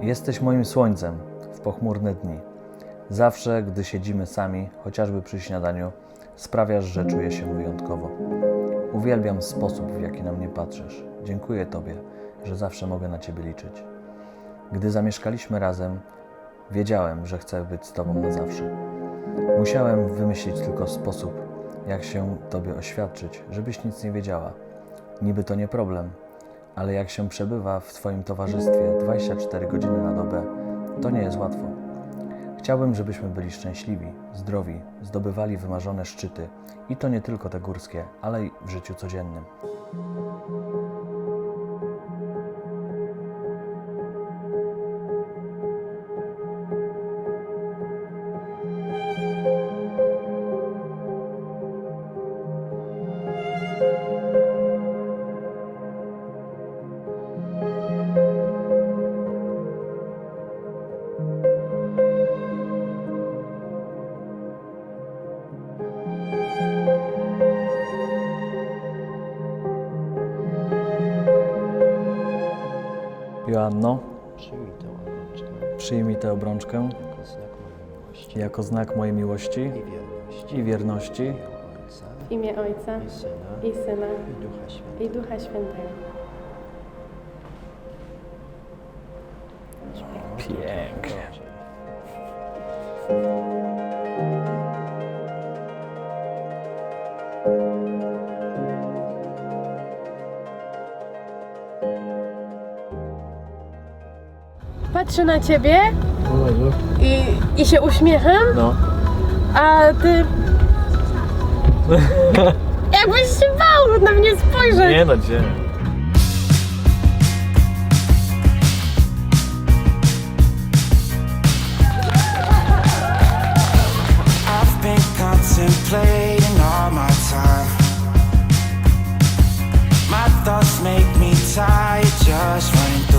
Jesteś moim słońcem w pochmurne dni. Zawsze, gdy siedzimy sami, chociażby przy śniadaniu, sprawiasz, że czuję się wyjątkowo. Uwielbiam sposób, w jaki na mnie patrzysz. Dziękuję Tobie, że zawsze mogę na Ciebie liczyć. Gdy zamieszkaliśmy razem, wiedziałem, że chcę być z Tobą na zawsze. Musiałem wymyślić tylko sposób, jak się Tobie oświadczyć, żebyś nic nie wiedziała. Niby to nie problem, ale jak się przebywa w Twoim towarzystwie 24 godziny na dobę, to nie jest łatwo. Chciałbym, żebyśmy byli szczęśliwi, zdrowi, zdobywali wymarzone szczyty i to nie tylko te górskie, ale i w życiu codziennym. Joanno, Przyjmij tę obrączkę przyjmij tę obrączkę jako znak mojej miłości jako znak mojej miłości i wierności i wierności w imię Ojca W imię Ojca i Syna i Syna i Ducha Świętego. i Ducha Świętego. pięknie. Patrzę na ciebie i, i się uśmiecham, No, a ty. Jakbyś się bał na mnie spojrzeć. no gdzie? I've been contemplating all my time. My thoughts make me tired, just running